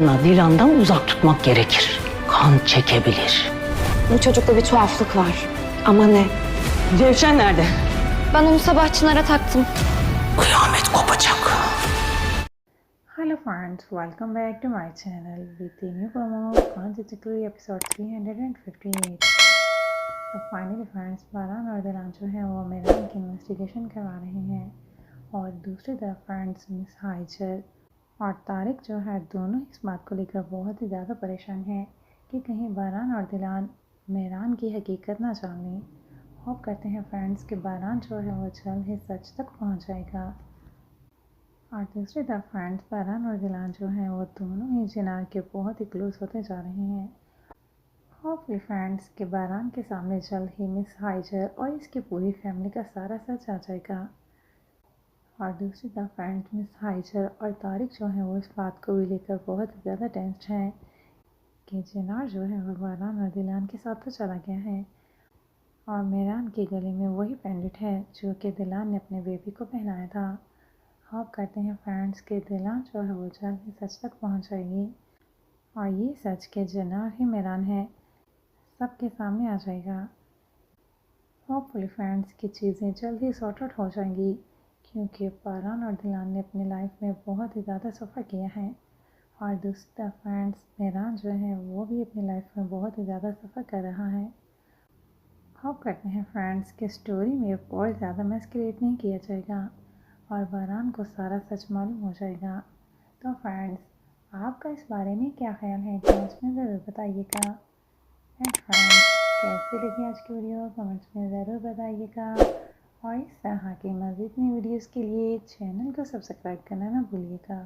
Dilan'dan uzak tutmak gerekir. Kan çekebilir. Bu çocukta bir tuhaflık var. Ama ne? Cevşen nerede? Ben onu sabah Çınar'a taktım. Kıyamet kopacak. Hello friends, welcome back to my channel with the new promo Constitutory episode 358. तो finally friends बारान और दिलान जो है वो मेरान की investigation करवा रहे हैं और दूसरी तरफ फ्रेंड्स मिस हाइजर और तारिक जो है दोनों इस बात को लेकर बहुत ही ज़्यादा परेशान हैं कि कहीं बारान और दिलान मेरान की हकीकत ना जान। लें होप करते हैं फ्रेंड्स कि बारान जो है वो जल्द ही सच तक पहुँच जाएगा। और दूसरी तरफ़ फ्रेंड्स बहरान और दिलान जो हैं वो दोनों ही जिनार के बहुत ही क्लोज होते जा रहे हैं। होप होपफुली फ्रेंड्स के बारान के सामने जल्द ही मिस हाइजर और इसकी पूरी फैमिली का सारा सच आ जाएगा। और दूसरी तरफ़ फ्रेंड्स मिस हाइजर और तारिक जो हैं वो इस बात को भी लेकर बहुत ज़्यादा टेंस्ड हैं कि जिनार जो है वो बहरान और दिलान के साथ तो चला गया है और मेरान के गले में वही पेंडेंट है जो कि दिलान ने अपने बेबी को पहनाया था। होप करते हैं फ्रेंड्स के दिलान जो है वो जल्द ही सच तक पहुँच जाएगी और ये सच के जनार ही मेरान है। सबके सामने आ जाएगा। होपफुली फ्रेंड्स की चीज़ें जल्द ही सॉर्ट आउट हो जाएँगी। क्योंकि पारान और दिलान ने अपनी लाइफ में बहुत ही ज़्यादा सफ़र किया है। और दूसरी फ्रेंड्स मेरान जो है, वो भी अपनी लाइफ में बहुत ही ज़्यादा सफ़र कर रहा है। होप करते हैं फ्रेंड्स कि स्टोरी में और ज़्यादा मैस क्रिएट नहीं किया जाएगा और बहरान को सारा सच मालूम हो जाएगा। तो फ्रेंड्स आपका इस बारे में क्या ख्याल है? कमेंट्स में ज़रूर बताइएगा। एंड फ्रेंड्स कैसे लगी आज की वीडियो कमेंट्स में ज़रूर बताइएगा। और इस तरह के मज़ीद नई वीडियोज़ के लिए चैनल को सब्सक्राइब करना ना भूलिएगा।